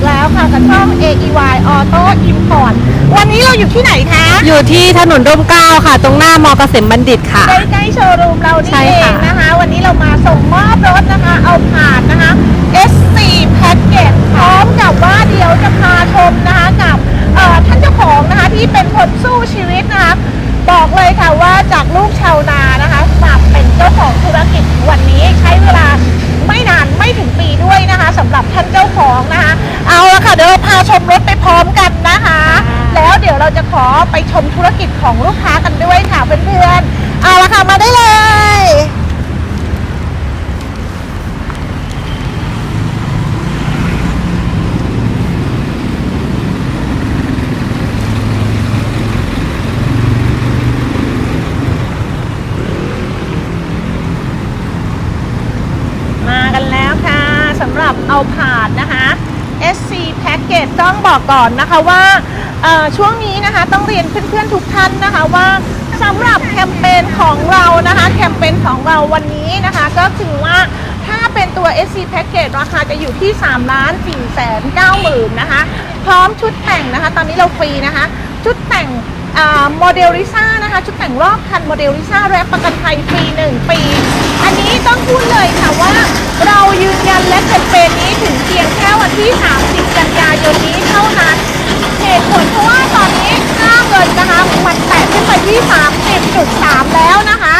กแล้วค่ะกับช่อง AEY Auto Import วันนี้เราอยู่ที่ไหนคะ อยู่ที่ถนนร่มเกล้าค่ะ ตรงหน้ามอเกษมบัณฑิตค่ะ ใกล้ๆโชว์รูมเรานี่ใช่เอค่ะงนะคะ วันนี้เรามาส่งมอบรถนะคะ เอาผ่านนะคะ S4 Package พร้อมกับว่าเดี๋ยวจะพาชมนะคะกับเอ่อท่านเจ้าของนะคะที่เป็นคนสู้ชีวิตนะคะ บอกเลยค่ะว่าจากลูกชาวนานะคะมาเป็นเจ้าของธุรกิจวันนี้ใช้เวลา ไม่นานไม่ถึงปีด้วยนะคะสำหรับท่านเจ้าของนะคะ เอาละค่ะเดี๋ยวเราพาชมรถไปพร้อมกันนะคะ แล้วเดี๋ยวเราจะขอไปชมธุรกิจของลูกค้ากันด้วยค่ะเพื่อนๆ เอาละค่ะมาได้เลย มากันแล้วค่ะสำหรับเอาผ่านนะคะ SC Package ต้อง บอกก่อนนะคะว่าช่วงนี้นะคะต้องเรียนเพื่อนๆทุกท่านนะคะว่าสำหรับแคมเปญของเรานะคะแคมเปญของเราวันนี้นะคะก็คือว่าถ้าเป็นตัว SC Package ราคาจะอยู่ที่3ล้าน4แสน9หมื่นนะคะพร้อมชุดแต่งนะคะตอนนี้เราฟรีนะคะชุดแต่งโมเดลลิซ่านะคะชุดแต่งรอบคันโมเดลลิซ่าและประกันภัยฟรี1 ปี อันนี้ต้องพูดเลยค่ะว่าเรายืนยันและแคมเปญนี้ถึงเพียงแค่วันที่3 นยายนนี้เท่านั้นเหตุผลเพราะว่าตอนนี้ค่าเงินนะคะมันแตะขึ้นไปที่ 30.3 แล้วนะคะ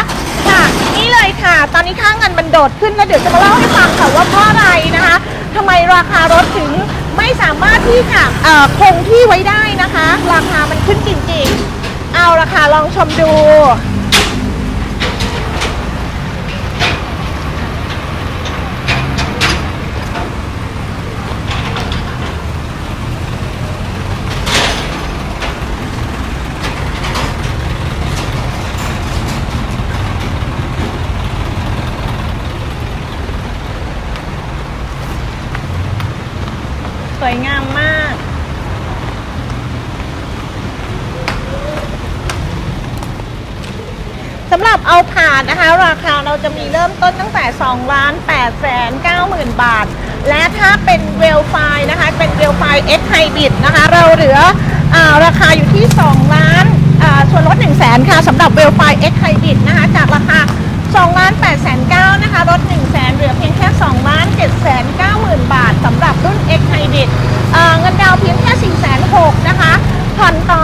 ค่ะนี่เลยค่ะ ตอนนี้ค่าเงินมันโดดขึ้นแล้วเดี๋ยวจะมาเล่าให้ฟังค่ะว่าเพราะอะไรนะคะทำไมราคารถถึงไม่สามารถที่จะคงที่ไว้ได้นะคะ ราคามันขึ้นจริงๆ เอาละค่ะลองชมดู วยงามมาก สำหรับเอาผ่านนะคะ ราคาเราจะมีเริ่มต้นตั้งแต่2ล้าน8แสน9หมื่นบาท และถ้าเป็นเวลไฟนะคะ เป็นเวลไฟ X Hybrid นะคะ เราเหลืออราคาอยู่ที่ 2 ล้านส่วนลด1 0 0 0 0แสนค่ะสำหรับเวลไฟ X Hybrid นะคะ จากราคา 2ล้าน8แสน9นะคะลด1แสนเหลือเพียงแค่2ล้าน7แสน9หมื่นบาทสำหรับรุ่น X Hybrid เงินดาวเพียงแค่4แสน6นะคะผ่อนต่อ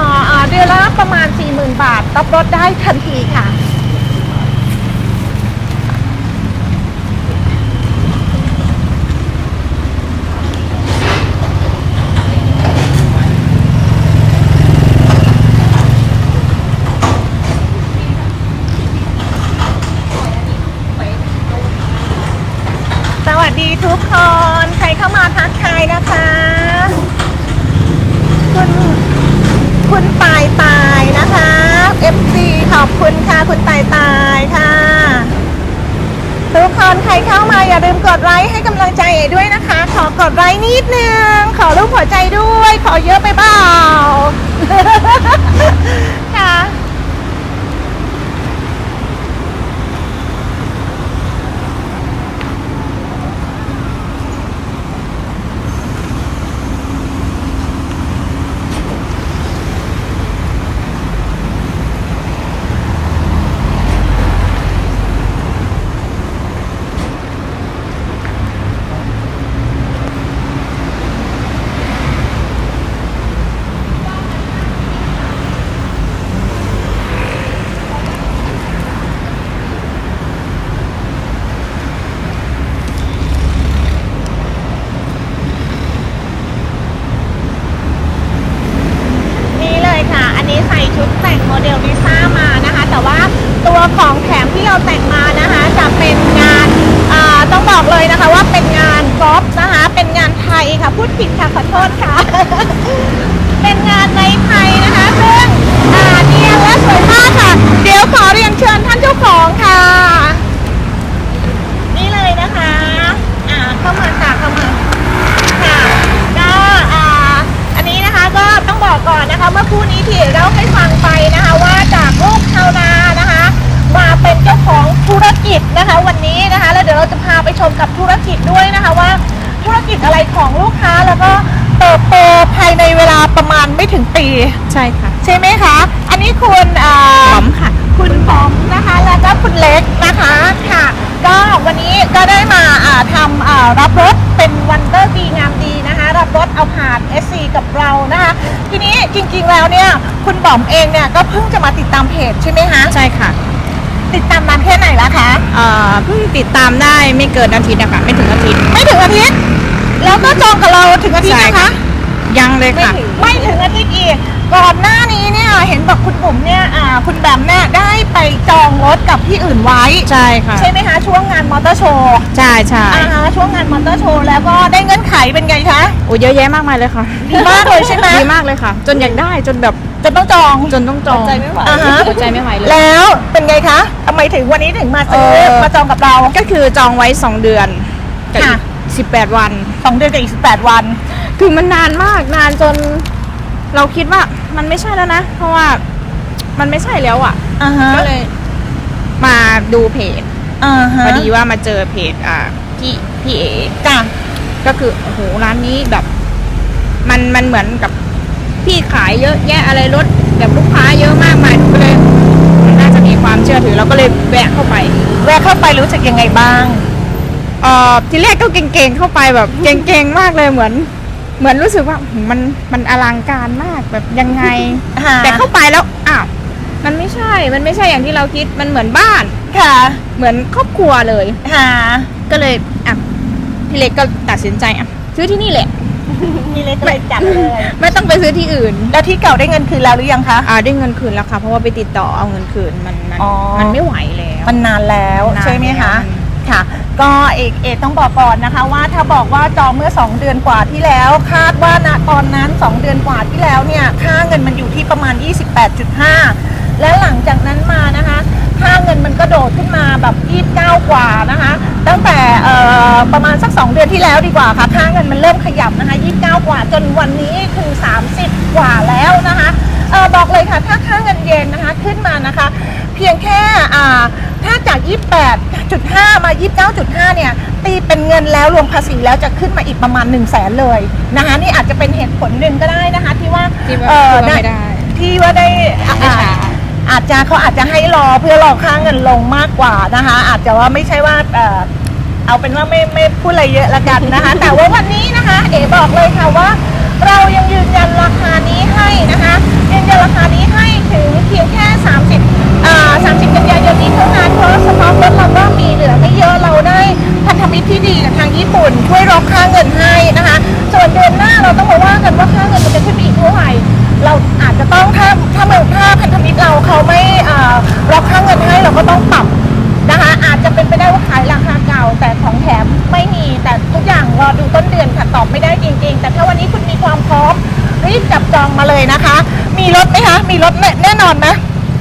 เดือนละประมาณ 40,000 บาทตับรถได้ทันทีค่ะ สวัสดีทุกคน ใครเข้ามาทักทายนะคะ คุณคุณตายตายนะคะ FC ขอบคุณค่ะคุณตายตายค่ะ ทุกคนใครเข้ามาอย่าลืมกดไลค์ให้กำลังใจเอด้วยนะคะ ขอกดไลค์นิดนึง ขอรูปหัวใจด้วย ขอเยอะไปเปล่า ทีนี้จริงๆแล้วเนี่ยคุณบอมเองเนี่ยก็เพิ่งจะมาติดตามเพจใช่ไหมคะใช่ค่ะ ติดตามนานแค่ไหนแล้วคะเอ่อเพิ่งติดตามได้ไม่เกินอาทิตย์นะคะไม่ถึงอาทิตย์ ไม่ถึงอาทิตย์แล้วก็จองกับเราถึงอาทิตย์ใช่นะคะค่ะยังเลยค่ะไม่ถึงอาทิตย์อีกก่อนหน้านี้ เนี่ยเห็นบอกคุณบุ๋มเนี่ยอ่าคุณแบมเนี่ยได้ไปจองรถกับที่อื่นไว้ ใช่ค่ะใช่ไหมคะช่วงงานมอเตอร์โชว์ใช่ใช่อ่าฮะช่วงงานมอเตอร์โชว์แล้วก็ได้เงื่อนไขเป็นไงคะ โอ้เยอะแยะมากมายเลยค่ะดีมากเลยใช่ไหมดีมากเลยค่ะ จนอยากได้จนแบบจนต้องจองจนต้องจองอดใจไม่ไหวอ่าฮะอดใจไม่ไหวเลยแล้วเป็นไงคะทำไมถึงวันนี้ถึงมาซื้อเอ่อมาจองกับเราก็คือจองไว้ 2 เดือนกับอีค่ะ ก18 วัน สองเดือนกับอีกสิบแปดวัน คือมันนานมากนานจน เราคิดว่า มันไม่ใช่แล้วนะ เพราะว่ามันไม่ใช่แล้วอะ อ่าฮะก็เลยมาดูเพจอ่าฮะพอดีว่ามาเจอเพจอ่าพี่พี่เอ จ้ะ ก็คือโอ้โหร้านนี้แบบ มันมันเหมือนกับพี่ขายเยอะแยะอะไรรถแบบลูกค้าเยอะมากมายหนูก็เลยน่าจะมีความเชื่อถือเราก็เลยแวะเข้าไปแวะเข้าไปรู้สึกยังไงบ้าง เอ่อทีแรกก็เก่งๆเข้าไปแบบ เก่งๆมากเลยเหมือน เหมือนรู้สึกว่าหืมมันมันอลังการมากแบบยังไง ค่ะ แต่เข้าไปแล้วอ้าวมันไม่ใช่ มันไม่ใช่อย่างที่เราคิดมันเหมือนบ้าน ค่ะเหมือนครอบครัวเลยค่ะก็เลยอะพี่เล็กก็ตัดสินใจอะซื้อที่นี่แหละ มีเล็กเลยจัดเลย ไม่ต้องไปซื้อที่อื่น แล้วที่เก่าได้เงินคืนแล้วหรือยังคะ อ่าได้เงินคืนแล้วค่ะ เพราะว่าไปติดต่อเอาเงินคืนมันมันอ๋อ มันไม่ไหวแล้ว มันนานแล้ว นานใช่ไหมคะ แล้วมันค่ะ ก็เอกเอกต้องบอกก่อนนะคะว่าถ้าบอกว่าจองเมื่อ 2 เดือนกว่าที่แล้ว คาดว่าณตอนนั้น 2 เดือนกว่าที่แล้วเนี่ยค่าเงินมันอยู่ที่ประมาณ 28.5 และหลังจากนั้นมานะคะค่าเงินมันก็โดดขึ้นมาแบบ29กว่านะคะตั้งแต่ประมาณสัก 2 เดือนที่แล้วดีกว่าค่ะค่าเงินมันเริ่มขยับนะคะ29 กว่าจนวันนี้คือ 30 กว่าแล้วนะคะออบอกเลยค่ะถ้าค่าเงินเยนนะคะขึ้นมานะคะ เพียงแค่อ่าถ้าจาก 28.5มา 29.5 เนี่ย ตีเป็นเงินแล้วรวมภาษีแล้วจะขึ้นมาอีกประมาณ 1 0 0 0 0แสนเลยนะคะนี่อาจจะเป็นเหตุผลหนึ่งก็ได้นะคะ ที่ว่าที่ว่าเอ่อที่ว่าไม่ได้ ที่ว่าได้อ่าไม่ช้า อาจจะเขาอาจจะให้รอเพื่อรอค่าเงินลงมากกว่านะคะ อาจจะว่าไม่ใช่ว่าเอ่อเอาเป็นว่าไม่ไม่พูดอะไรเยอะละกันนะคะ แต่ว่าวันนี้นะคะ เอ๋บอกเลยค่ะว่า เรายังยืนยันราคานี้ให้นะคะยืนยันราคานี้ให้ถึงเพียงแค่30 อ่า30 กันยายนนี้เท่านั้นเพราะสต็อกรถเราก็มีเหลือไม่เยอะเราได้พันธมิตรที่ดีกับทางญี่ปุ่น ช่วยรับค่าเงินให้นะคะส่วนเดือนหน้าเราต้องมาว่ากันว่าค่าเงินมันจะขึ้นไปอีกเท่าไหร่เราอาจจะต้องถ้าถ้าเมืองถ้าพันธมิตรเราเขาไม่อ่ารอค่า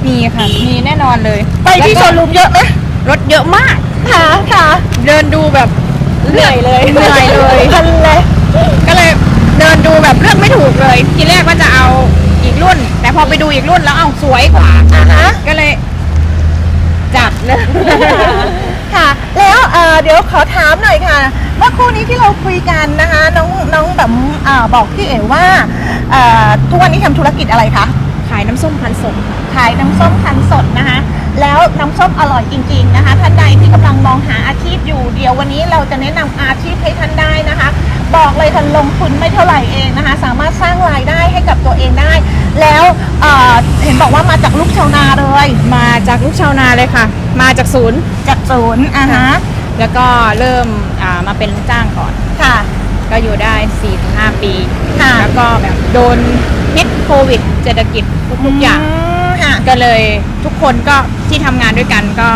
มีค่ะ มีแน่นอนเลยไปที่โชแล้วว์ก็รูมเยอะไหมรถเยอะมาก ค่ะค่ะเดินดูแบบเหนื่อยเลยเหนื่อยเลยทันเลย ก็เลยเดินดูแบบเลือกไม่ถูกเลย ทีแรกว่าจะเอาอีกรุ่น แต่พอไปดูอีกรุ่นแล้วเอาสวยกว่าอ่าฮะ ก็เลย จัดเลย ค่ะ แล้วเอ่อเดี๋ยวขอถามหน่อยค่ะ เมื่อครู่นี้ที่เราคุยกันนะคะน้องน้องแบบอ่าบอกพี่เอ๋ว่าเอ่อทุกวันนี้ทำธุรกิจอะไรคะ ขายน้ำส้มพันธุ์สดค่ะ ขายน้ำส้มคันสดนะคะ แล้วน้ำส้มอร่อยจริง ๆนะคะ ท่านใดที่กำลังมองหาอาชีพอยู่เดี๋ยววันนี้เราจะแนะนำอาชีพให้ท่านได้นะคะ บอกเลยท่านลงทุนไม่เท่าไหร่เองนะคะ สามารถสร้างรายได้ให้กับตัวเองได้ แล้วเอ่อเห็นบอกว่ามาจากลูกชาวนาเลย มาจากลูกชาวนาเลยค่ะ มาจากศูนย์จากศูนย์อ่าฮะแล้วก็เริ่มอ่ามาเป็นลูกจ้างก่อนค่ะ ก็อยู่ได้4-5ปีค่ะแล้วก็แบบโดนพิษโควิดเศรษฐกิจทุกๆอย่างมค่ะ ก็เลยทุกคนก็ที่ทำงานด้วยกันก็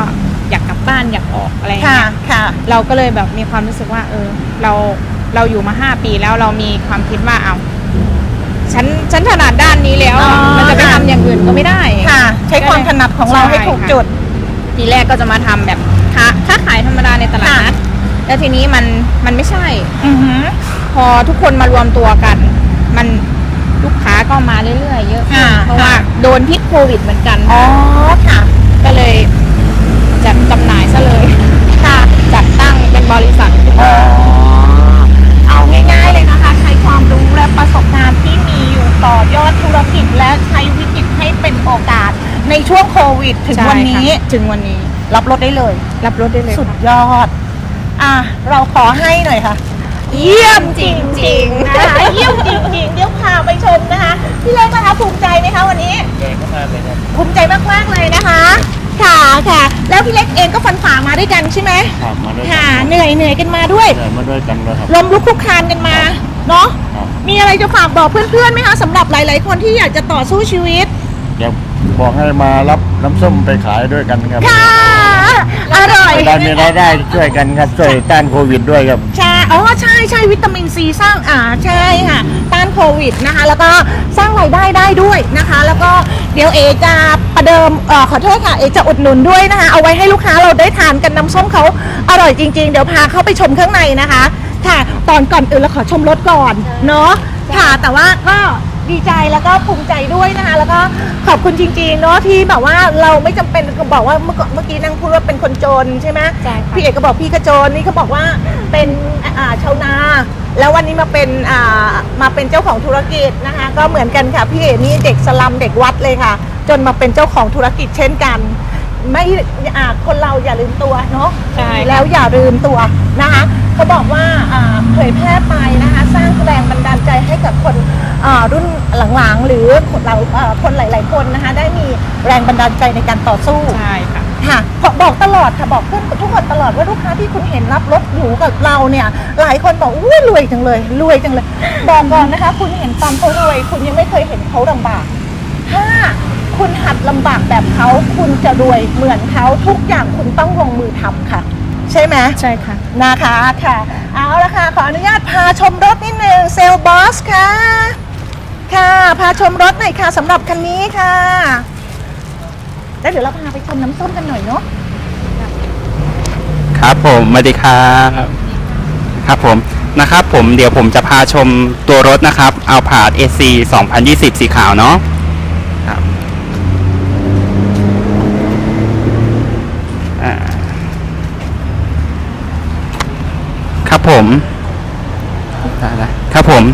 อยากกลับบ้านอยากออกอะไรอย่างค่ะเงี้ย ค่ะ เราก็เลยแบบมีความรู้สึกว่า เออ เราเราอยู่มาห้าปีแล้วเรามีความคิดว่าเอาฉันฉันถนัดด้านนี้แล้วอ๋อ มันจะไปค่ะทำอย่างอื่นก็ไม่ได้ค่ะ ใช้ความถนัดของเราให้ถูกจุด ทีแรกก็จะมาทำแบบค้าค้าขายธรรมดาในตลาดนัดแล้วทีนี้มันมันไม่ใช่ อือหือ พอทุกคนมารวมตัวกัน มัน ลูกค้าก็มาเรื่อยๆเยอะเพราะว่าโดนพิษโควิดเหมือนกันอ๋อค่ะ ก็เลยจัดจำหน่ายซะเลยค่ะจัดตั้งเป็นบริษัทเอาง่ายๆเลยนะคะ ใช้ความรู้และประสบการณ์ที่มีอยู่ต่อยอดธุรกิจและใช้วิกฤตให้เป็นโอกาส ในช่วงโควิดถึงวันนี้ถึงวันนี้รับรถได้เลย รับรถได้เลยสุดยอด อะ เราขอให้หน่อยค่ะ เยี่ยมจริงๆนะคะเยี่ยมจริงๆเดี๋ยวพาไปชมนะคะพี่เล็กนะคะภูมิใจไหมคะวันนี้ใหญ่มากเลยครับภูมิใจมากๆเลยนะคะ ค่ะค่ะแล้วพี่เล็กเองก็ฟันฝ่ามาด้วยกันใช่ไหมครับมาด้วยค่ะกันเหนื่อยเหนื่อยกันมาด้วยใช่มาด้วยกันเลยครับลมลุกคลุกคลานกันมาเนาะครับ มีอะไรจะฝากบอกเพื่อนๆไหมคะสำหรับหลาย ๆ คนที่อยากจะต่อสู้ชีวิตเดี๋ยว บอกให้มารับน้ำส้มไปขายด้วยกันครับค่ะ อร่อยได้มีรายได้ช่วยกันครับช่วยต้านโควิดด้วยครับ ใช่ อ๋อ ใช่ใช่วิตามินซีสร้างอ่าใช่ค่ะ ต้านโควิดนะคะ แล้วก็สร้างรายได้ได้ด้วยนะคะ แล้วก็เดี๋ยวเอจะประเดิมเอ่อขอโทษค่ะ เอจะอุดหนุนด้วยนะคะ เอาไว้ให้ลูกค้าเราได้ทานกันน้ำส้มเขาอร่อยจริง ๆ เดี๋ยวพาเข้าไปชมข้างในนะคะ ค่ะ ตอนก่อนอื่นเราขอชมรถก่อนเนาะ ค่ะ แต่ว่าก็ ดีใจแล้วก็ภูมิใจด้วยนะคะแล้วก็ขอบคุณจริงๆเนาะที่แบบว่าเราไม่จำเป็นบอกว่าเมื่อก่อนเมื่อกี้นั่งพูดว่าเป็นคนจนใช่ไหมใช่ค่ะ พี่เอกก็บอกพี่กระโจนนี่เขาบอกว่าเป็นอ่าชาวนา แล้ววันนี้มาเป็นอ่ามาเป็นเจ้าของธุรกิจนะคะก็เหมือนกันค่ะพี่เอกนี่เด็กสลัมเด็กวัดเลยค่ะ จนมาเป็นเจ้าของธุรกิจเช่นกัน ไม่อ่าคนเราอย่าลืมตัวเนาะใช่ค่ะ แล้วอย่าลืมตัวนะคะ เขาบอกว่าอ่าเผยแพร่ไปนะคะสร้างแรงบันดาลใจให้กับคนอ่ารุ่นหลังๆ หรือคนเราอ่าคนหลาย ๆ คนนะคะได้มีแรงบันดาลใจในการต่อสู้ใช่ค่ะค่ะขอบอกตลอดค่ะบอกเพื่อนทุกคนตลอดว่าลูกค้าที่คุณเห็นรับรถหรูกับเราเนี่ย หลายคนบอกอู้รวยจังเลย รวยจังเลย บอกก่อนนะคะ คุณเห็นตอนเขารวยคุณยังไม่เคยเห็นเขาลำบากถ้าคุณหัดลำบากแบบเขาคุณจะรวยเหมือนเขาทุกอย่างคุณต้องลงมือทำค่ะ ใช่ไหมใช่ค่ะ นะคะค่ะ เอาละค่ะ ขออนุญาตพาชมรถนิดนึงเซลบอสค่ะ ค่ะพาชมรถหน่อยค่ะสำหรับคันนี้ค่ะ แล้วเดี๋ยวเราพาไปชมน้ำส้มกันหน่อยเนาะครับผมสวัสดีครับครับผมนะครับผมเดี๋ยวผมจะพาชมตัวรถนะครับเอาผาด SC 2020 สีขาวเนาะครับอ่า ครับผมได้แล้วครับผม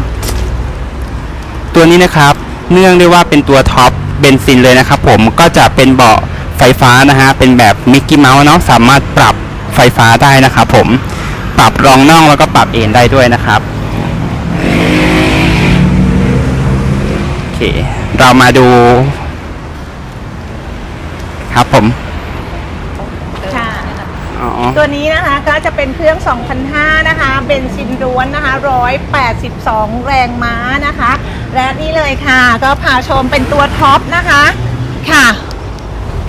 ตัวนี้นะครับ เนื่องได้ว่าเป็นตัวท็อปเบนซินเลยนะครับผมก็จะเป็นเบาะไฟฟ้านะฮะเป็นแบบมิกกี้เมาส์เนาะสามารถปรับไฟฟ้าได้นะครับผมปรับรองน่องแล้วก็ปรับเอนได้ด้วยนะครับโอเคเรามาดู ครับผมค่ะอ๋อ ตัวนี้นะคะก็จะเป็นเครื่อง 2005 นะคะเบนซินล้วนนะคะ 182 แรงม้านะคะ และนี่เลยค่ะ ก็พาชมเป็นตัวท็อปนะคะ ค่ะ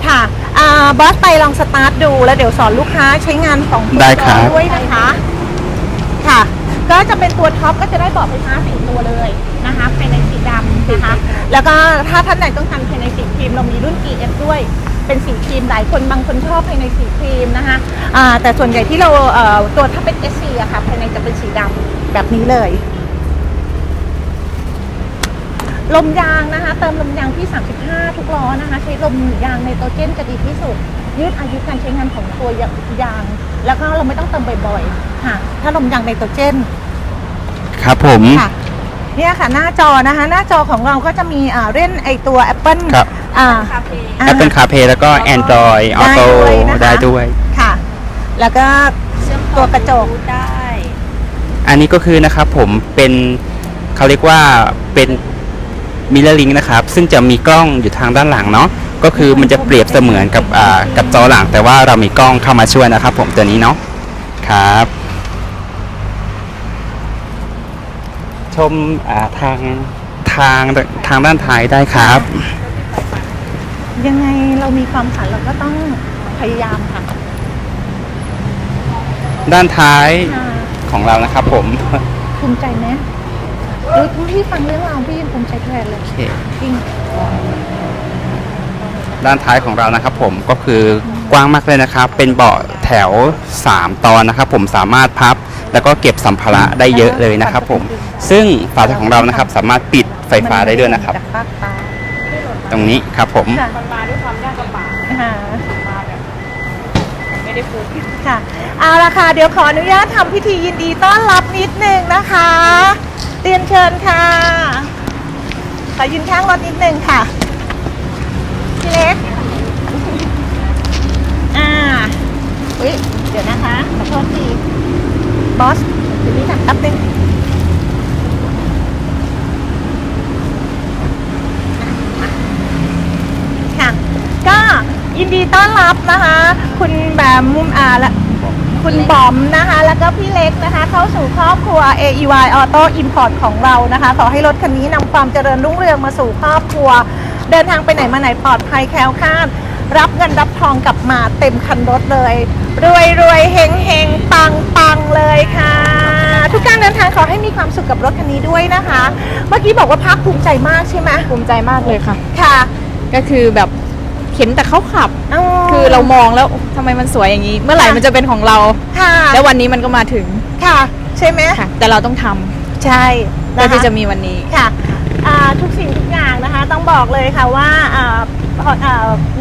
ค่ะอ่าบอสไปลองสตาร์ทดูแล้วเดี๋ยวสอนลูกค้าใช้งานของตัวได้ครับด้วยนะคะ ค่ะ ก็จะเป็นตัวท็อปก็จะได้เบาะไฟฟ้าสีตัวเลยนะคะภายในสีดำนะคะ แล้วก็ถ้าท่านไหนต้องการภายในสีครีมเรามีรุ่น EF ด้วย เป็นสีครีมหลายคนบางคนชอบภายในสีครีมนะคะอ่าแต่ส่วนใหญ่ที่เราเอ่อตัวถ้าเป็น SC อะค่ะภายในจะเป็นสีดำแบบนี้เลย ลมยางนะคะ เติมลมยางที่ 35 ทุกล้อนะคะ ใช้ลมยางไนโตรเจนจะดีที่สุด ยืดอายุการใช้งานของตัวยาง แล้วก็เราไม่ต้องเติมบ่อยๆค่ะ ถ้าลมยางไนโตรเจน ครับผม ค่ะ เนี่ยค่ะหน้าจอนะคะ หน้าจอของเราก็จะมีอ่าเล่นไอตัว Apple ครับ อ่า Apple CarPlay แล้วก็ Android ได้ Auto ด้วยนะคะ ได้ด้วย ค่ะ แล้วก็ตัวกระจกอันนี้ก็คือนะครับผมเป็นเขาเรียกว่าเป็นมิเลอร์ลิงนะครับ ซึ่งจะมีกล้องอยู่ทางด้านหลังเนาะก็คือมันจะเปรียบเสมือนกับอ่ากับจอหลัง แต่ว่าเรามีกล้องเข้ามาช่วยนะครับผมตัวนี้เนาะครับ ชมอ่าทางทางทางด้านท้ายได้ครับ ยังไงเรามีความฝันเราก็ต้องพยายามค่ะ ด้านท้ายค่ะของเรานะครับผมภูมิใจไหมหรือที่ฟังเรื่องราวพี่ยังภูมิใจแทนเลยโอเคจริงด้านท้ายของเรานะครับผมก็คือกว้างมากเลยนะครับ เป็นเบาะแถว 3 ตอนนะครับ ผมสามารถพับ แล้วก็เก็บสัมภาระได้เยอะเลยนะครับผม ซึ่งฝาถังของเรานะครับสามารถปิดไฟฟ้าได้ด้วยนะครับตรงนี้ครับผม ค่ะมาด้วยความยากลำบากค่ะาเอาละค่ะ เดี๋ยวขออนุญาตทำพิธียินดีต้อนรับนิดนึงนะคะเรียนเชิญค่ะ ขอยืนข้างรถนิดนึงค่ะพี่เล็กอ่าอุ๊ยเดี๋ยวนะคะขอโทษที บอสเดี๋ยวนี้ค่ะแป๊บนึงค่ะก็ยินดีต้อนรับนะคะ คุณแบมมุมอาและคุณบอมนะคะ แล้วก็พี่เล็กนะคะ เข้าสู่ครอบครัว AEY Auto Import ของเรานะคะ ขอให้รถคันนี้นำความเจริญรุ่งเรืองมาสู่ครอบครัว เดินทางไปไหนมาไหนปลอดภัยแคล้วคลาด รับเงินรับทองกลับมาเต็มคันรถเลย รวยรวยเฮงเฮงปังปังเลยค่ะ ทุกการเดินทางขอให้มีความสุขกับรถคันนี้ด้วยนะคะ เมื่อกี้บอกว่าภาคภูมิใจมากใช่ไหมภูมิใจมากเลยค่ะ ค่ะ ก็คือแบบเห็นแต่เขาขับ คือเรามองแล้วทำไมมันสวยอย่างนี้ เมื่อไหร่มันจะเป็นของเราค่ะ แล้ววันนี้มันก็มาถึงค่ะ ใช่ไหมค่ะแต่เราต้องทำใช่เพื่อนะคะที่จะมีวันนี้ค่ะอ่าทุกสิ่งทุกอย่างนะคะ ต้องบอกเลยค่ะว่าอ่าพออ่า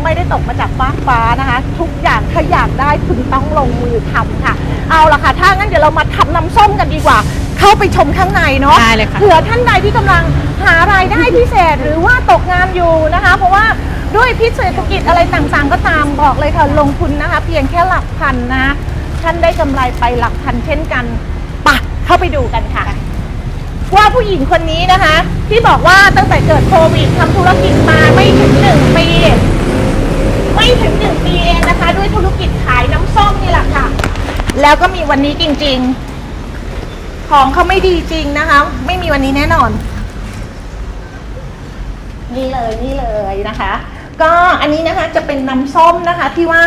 ไม่ได้ตกมาจากฟ้าฟ้านะคะ ทุกอย่างถ้าอยากได้คุณต้องลงมือทำค่ะ เอาละค่ะ ถ้างั้นเดี๋ยวเรามาทำน้ำส้มกันดีกว่า เข้าไปชมข้างในเนาะได้เลยค่ะเผื่อท่านใดที่กำลังหารายได้พิเศษหรือว่าตกงานอยู่นะคะ เพราะว่าด้วยพิษเศรษฐกิจอะไรต่างๆ ก็ตามบอกเลยค่ะ ลงทุนนะคะ เพียงแค่หลักพันนะ ท่านได้กำไรไปหลักพันเช่นกันไปะเข้าไปดูกันค่ะ ว่าผู้หญิงคนนี้นะคะ ที่บอกว่าตั้งแต่เกิดโควิดทำธุรกิจมาไม่ถึงหนึ่งปีไม่ถึงหนึ่งปีเองนะคะ ด้วยธุรกิจขายน้ำส้มนี่แหละค่ะ แล้วก็มีวันนี้จริง ๆ ของเขาไม่ดีจริงนะคะ ไม่มีวันนี้แน่นอน นี่เลยนี่เลยนะคะ ก็อันนี้นะคะจะเป็นน้ำส้มนะคะที่ว่า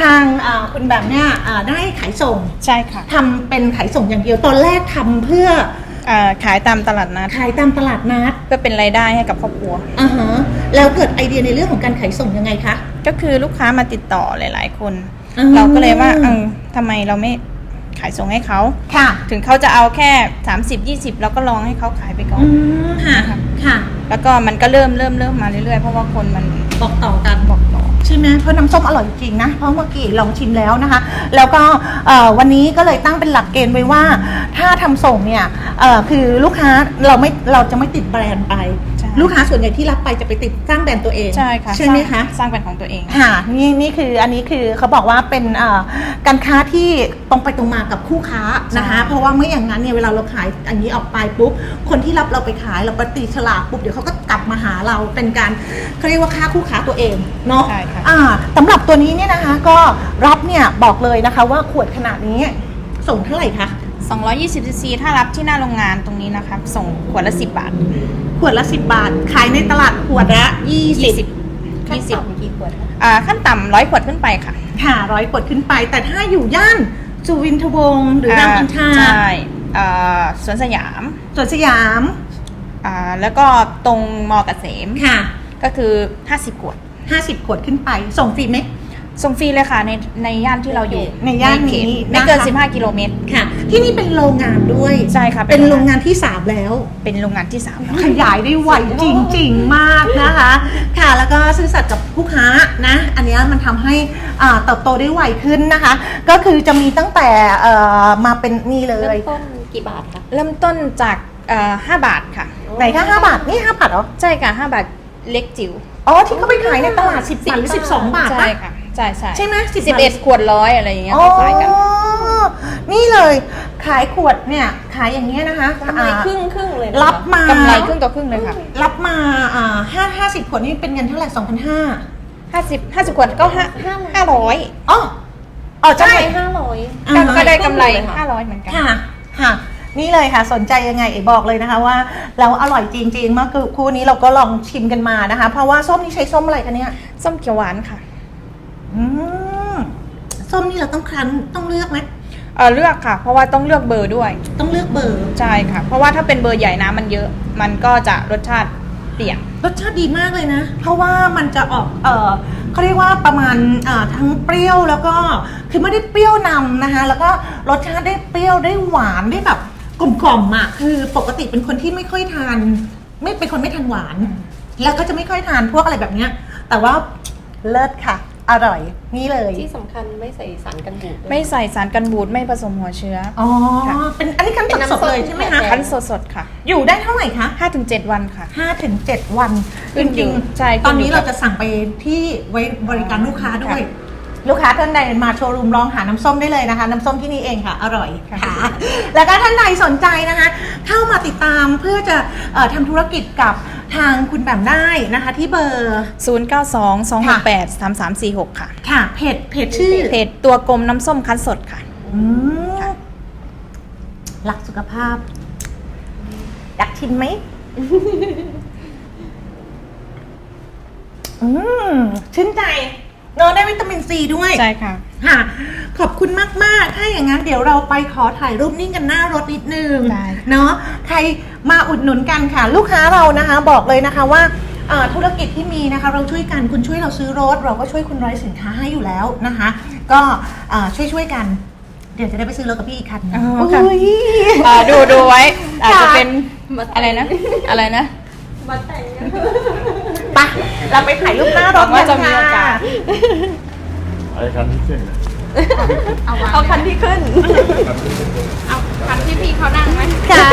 ทางอ่าคุณแบบเนี่ยอ่าได้ขายส่งใช่ค่ะทำเป็นขายส่งอย่างเดียวตอนแรกทำเพื่อเอ่อขายตามตลาดนัดขายตามตลาดนัดเพื่อเป็นรายได้ให้กับครอบครัว อ่าฮะแล้วเกิดไอเดียในเรื่องของการขายส่งยังไงคะ ก็คือลูกค้ามาติดต่อหลาย ๆ คน อืม เราก็เลยว่าเออทำไมเราไม่ขายส่งให้เขา ค่ะ ถึงเขาจะเอาแค่ 30 20เราก็ลองให้เขาขายไปก่อน อืมค่ะ ค่ะ แล้วก็มันก็เริ่มเริ่มเริ่มมาเรื่อยๆ เพราะว่าคนมันบอกต่อกัน บอกต่อ ใช่ไหมเพราะน้ำส้มอร่อยจริงนะ เพราะเมื่อกี้ลองชิมแล้วนะคะ แล้วก็เอ่อวันนี้ก็เลยตั้งเป็นหลักเกณฑ์ไว้ว่า ถ้าทำส่งเนี่ยเอ่อคือลูกค้าเราไม่เราจะไม่ติดแบรนด์ไป ลูกค้าส่วนใหญ่ที่รับไปจะไปติดสร้างแบรนด์ตัวเองใช่ค่ะใช่ไหมคะสร้างสร้างเป็นของตัวเอง ค่ะนี่นี่คืออันนี้คือเขาบอกว่าเป็นเอ่อการค้าที่ตรงไปตรงมากับคู่ค้านะคะใช่เพราะว่าไม่อย่างนั้นเนี่ยเวลาเราขายอันนี้ออกไปปุ๊บคนที่รับเราไปขายเราปฏิฉลากปุ๊บเดี๋ยวเขาก็กลับมาหาเราเป็นการเขาเรียกว่าค่าคู่ค้าตัวเองเนาะใช่ค่ะ อ่าสำหรับตัวนี้เนี่ยนะคะก็รับเนี่ยบอกเลยนะคะว่าขวดขนาดนี้ส่งเท่าไหร่คะ 220ซีซีถ้ารับที่หน้าโรงงานตรงนี้นะคะส่งขวดละ 10 บาท ขวดละ 10 บาท ขายในตลาดขวดละ20 20 20กี่ขวดอ่าขั้นต่ำร้อยขวดขึ้นไปค่ะ ค่ะร้อยขวดขึ้นไป แต่ถ้าอยู่ย่านสุวินทวงศ์หรือรามอินทราใช่อ่าสวนสยามสวนสยามอ่าแล้วก็ตรงมอเกษมค่ะ ก็คือ 50 ขวด 50 ขวดขึ้นไป ส่งฟรีไหม ส่งฟรีเลยค่ะในในย่านที่เราอยู่ในย่านนี้เขตไม่เกิน นะคะ 15 กิโลเมตร ค่ะ ที่นี่เป็นโรงงานด้วยใช่ค่ะเป็นโรงงานที่3แล้ว เป็นโรงงานที่3แล้ว ขยายได้ไวจริง ๆ มากนะคะ ค่ะ แล้วก็ซื่อสัตย์กับผู้ค้านะ อันเนี้ยมันทำให้อ่าเติบโตได้ไวขึ้นนะคะ ก็คือจะมีตั้งแต่เอ่อมาเป็นนี่เลเริ่ย มต้นกี่บาทคะ เริ่มต้นจากเอ่อ5บาทค่ะ ไหนคะ5บาท นี่5บาทเหรอ ใช่ค่ะ 5 บาทเล็กจิ๋ว อ๋อ ที่เขาไปขายในตลาด 10 บาทหรือ 12 บาทใช่ปะค่ะ ใช่ใช่ใช่ไหม10สิบเอ็ดขวดร้อยอะไรอย่างเงี้ยอ๋อเขาขายกัน นี่เลยขายขวดเนี่ยขายอย่างเงี้ยนะคะกำไรอ่าครึ่งครึ่งเลยนะคะรับมากำไรครึ่งต่อครึ่งเลยค่ะรับมาอ่าห้าห้าสิบขวดนี่เป็นเงินเท่าไหร่สองพันห้า50 50ขวดก็ห้าห้าร้อยอ๋ออ๋อใช่ใช่ห้าร้อย อ่า ก็ได้กำไรครึ่งเลยค่ะ500เหมือนกัน ค่ะ ค่ะ นี่เลยค่ะ สนใจยังไงเอ๋บอกเลยนะคะว่าเราอร่อยจริงๆ เมื่อคู่นี้เราก็ลองชิมกันมานะคะ เพราะว่าส้มนี่ใช้ส้มอะไรคะเนี่ย ส้มเขียวหวานค่ะ อืมส้มนี่เราต้องคั้นต้องเลือกไหมเออเลือกค่ะ เพราะว่าต้องเลือกเบอร์ด้วย ต้องเลือกเบอร์ ใช่ค่ะ เพราะว่าถ้าเป็นเบอร์ใหญ่น้ำมันเยอะ มันก็จะรสชาติเปลี่ยน รสชาติดีมากเลยนะ เพราะว่ามันจะออก เออเขาเรียกว่าประมาณเอ่อทั้งเปรี้ยวแล้วก็ คือไม่ได้เปรี้ยวนำนะคะ แล้วก็รสชาติได้เปรี้ยวได้หวานได้แบบกลมกล่อมๆอะ คือปกติเป็นคนที่ไม่ค่อยทาน ไม่เป็นคนไม่ทานหวาน แล้วก็จะไม่ค่อยทานพวกอะไรแบบเนี้ย แต่ว่าเลิศค่ะ อร่อยนี่เลย ที่สำคัญไม่ใส่สารกันบูดด้วย ไม่ใส่สารกันบูดไม่ผสมหัวเชื้อ อ๋อ ค่ะ เป็นอันนี้คั้นเป็นน้ำสดส้ๆม เลยใช่ไหมคะแท้คั้นสดๆค่ะ อยู่ได้เท่าไหร่คะ5-7 วันค่ะ ห้าถึงเจ็ดวันขึ้จนอยู่ริงใช่ๆตอนนี้ขึ้นอยู่เราจะสั่งไปที่ไว้บริการลูกค้าด้วย ลูกค้าท่านใดมาโชว์รูมลองหาน้ำส้มได้เลยนะคะ น้ำส้มที่นี่เองค่ะ อร่อยค่ะแล้วก็ท่านใดสนใจนะคะ เข้ามาติดตามเพื่อจะเอ่อทำธุรกิจกับ ทางคุณแบมได้นะคะที่เบอร์ 092 268 3346 ค่ะ ค่ะเพจเพจชื่อเพจตัวกลมน้ำส้มคั้นสดค่ะ อืมรักสุขภาพ อยากชิมไหม อืมชื่นใจเนอะได้วิตามินซีด้วย ใช่ค่ะ ค่ะ ขอบคุณมาก ๆ ถ้าอย่างนั้นเดี๋ยวเราไปขอถ่ายรูปนิ่งกันหน้ารถนิดนึงได้ค่ะ เนาะใครมาอุดหนุนกันค่ะ ลูกค้าเรานะคะบอกเลยนะคะว่าเอ่อธุรกิจที่มีนะคะ เราช่วยกันคุณช่วยเราซื้อรถ เราก็ช่วยคุณร้อยสินค้าให้อยู่แล้วนะคะ ก็ช่วยช่วยๆกัน เดี๋ยวจะได้ไปซื้อรถกับพี่อีกคันหนึ่งอ๋อค่ะ โอ้ย อ่าดูดูไว้อาจจะค่ะเป็นอะไรนะ อะไรนะไปเราไปถ่ายรูปหน้ารถหวังว่าจะกันมีโอกาส ไอ้คันที่ขึ้นเนี่ยเอาคันที่ขึ้น เอาคันที่พี่เขานั่งไหมค่ะ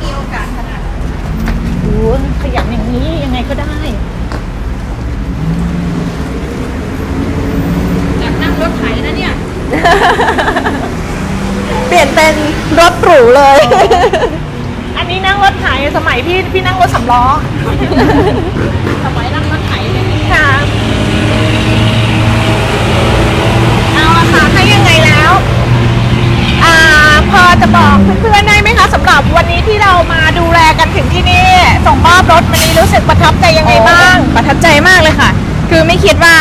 มีโอกาสขนาดโอ้ยขยับอย่างนี้ยังไงก็ได้อยากนั่งรถไถนะเนี่ย เปลี่ยนเป็นรถหรูเลย อันนี้นั่งรถไถสมัยพี่พี่นั่งรถสำล้อสมัยนั่งรถไถเลย ค่ะ เอาละค่ะถ้ายังไงแล้ว อ่า พอจะบอกเพื่อนๆได้ไหมคะสำหรับวันนี้ที่เรามาดูแลกันถึงที่นี่ ส่งมอบรถวันนี้รู้สึกประทับใจยังไงบ้าง ประทับใจมากเลยค่ะ คือไม่คิดว่า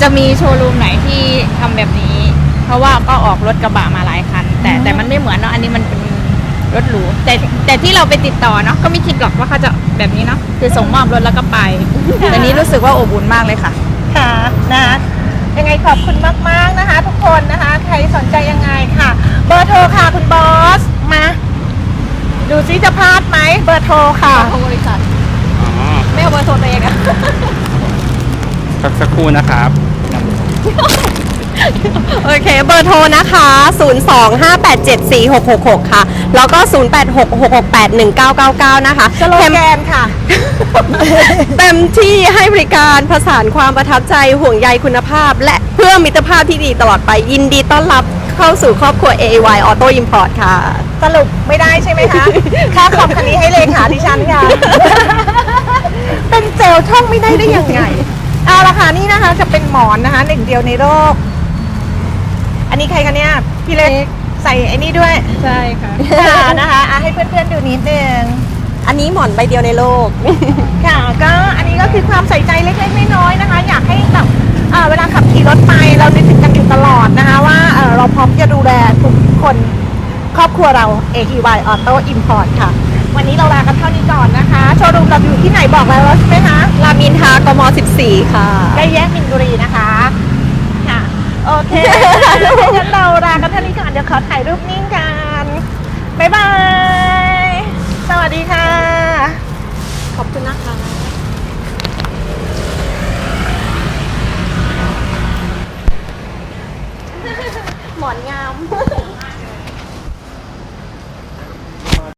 จะมีโชว์รูมไหนที่ทำแบบนี้ เพราะว่าก็ออกรถกระบะมาหลายคัน แต่แต่มันไม่เหมือนเนาะอันนี้มันเป็นรถหรูแต่แต่ที่เราไปติดต่อเนาะก็ไม่คิดหรอกว่าเขาจะแบบนี้เนาะคือส่งมอบรถแล้วก็ไปแต่นี้รู้สึกว่าอบอุ่นมากเลยค่ะ ค่ะนะ ยังไงขอบคุณมาก ๆ นะคะ ทุกคนนะคะ ใครสนใจยังไงค่ะ เบอร์โทรค่ะคุณบอส มา ดูซิจะพลาดไหมเบอร์โทรค่ะ ของบริษัทอ๋อไม่เอาเบอร์โทรตัวเองอะ สักสักครู่นะครับ โอเค เบอร์โทรนะคะ 025874666 ค่ะ แล้วก็ 0866681999 นะคะสโลเต็มแกนค่ะ เต็มที่ให้บริการผสานความประทับใจห่วงใยคุณภาพ และเพื่อมิตรภาพที่ดีตลอดไปยินดีต้อนรับเข้าสู่ครอบครัว AAY Auto Import ค่ะ สรุปไม่ได้ใช่ไหมคะ ค่าคอมคันนี้ให้เลขาดิฉันค่ะ เป็นเจลช่องไม่ได้ได้ยังไง เอาละค่ะนี่นะคะจะเป็นหมอนนะคะหนึ่งเดียวในโลก อันนี้ใครคะเนี่ยพี่เล็กใส่ไอ้นี่ด้วยใช่ค่ะค่ะนะคะอะให้เพื่อนๆดูนิดนึงอันนี้หมอนใบเดียวในโลก ค่ะ ก็อันนี้ก็คือความใส่ใจเล็กๆน้อยๆนะคะ อยากให้แบบเอ่อเวลาขับขี่รถไปเรานึกถึงกันอยู่ตลอดนะคะ ว่าเอ่อเราพร้อมจะดูแลทุกคนครอบครัวเรา ATY Auto Import ค่ะ วันนี้เราลากันเท่านี้ก่อนนะคะ โชว์รูมเราอยู่ที่ไหนบอกแล้วใช่ไหมคะ รามอินทรากม 14 ค่ะใกล้แยกมินบุรีนะคะค่ะ โอเคงั้นเราลากันท่านี้ก่อนเดี๋ยวขอถ่ายรูปนิ่งกันบ๊ายบาย สวัสดีค่ะ ขอบคุณนะคะหมอนงาม